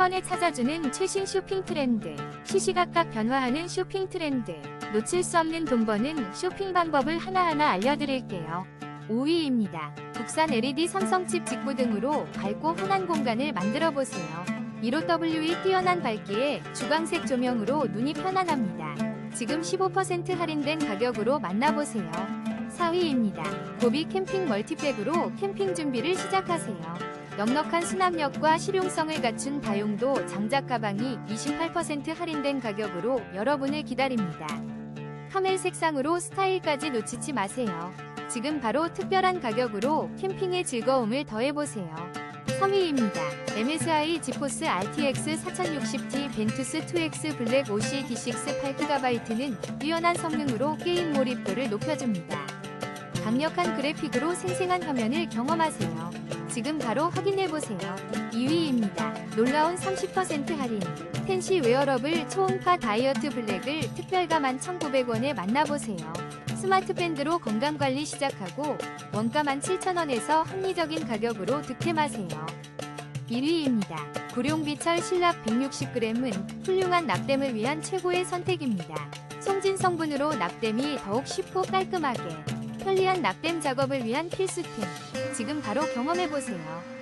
번에 찾아주는 최신 쇼핑 트렌드, 시시각각 변화하는 쇼핑 트렌드, 놓칠 수 없는 돈 버는 쇼핑 방법을 하나하나 알려드릴게요. 5위입니다. 국산 LED 삼성칩 직구 등으로 밝고 환한 공간을 만들어 보세요. 15W의 뛰어난 밝기에 주광색 조명으로 눈이 편안합니다. 지금 15% 할인된 가격으로 만나보세요. 4위입니다. 고비 캠핑 멀티백으로 캠핑 준비를 시작하세요. 넉넉한 수납력과 실용성을 갖춘 다용도 장작 가방이 28% 할인된 가격으로 여러분을 기다립니다. 카멜 색상으로 스타일까지 놓치지 마세요. 지금 바로 특별한 가격으로 캠핑의 즐거움을 더해보세요. 3위입니다. MSI 지포스 RTX 4060T 벤투스 2X 블랙 OC-D6 8GB는 뛰어난 성능으로 게임 몰입도를 높여줍니다. 강력한 그래픽으로 생생한 화면을 경험하세요. 지금 바로 확인해보세요. 2위입니다. 놀라운 30% 할인. 텐시 웨어러블 초음파 다이어트 블랙을 특별가 11,900원에 만나보세요. 스마트 밴드로 건강관리 시작하고 원가 17,000원에서 합리적인 가격으로 득템하세요. 1위입니다. 구룡비철 신랍 160g은 훌륭한 납땜을 위한 최고의 선택입니다. 송진 성분으로 납땜이 더욱 쉽고 깔끔하게 편리한 납땜 작업을 위한 필수템. 지금 바로 경험해보세요.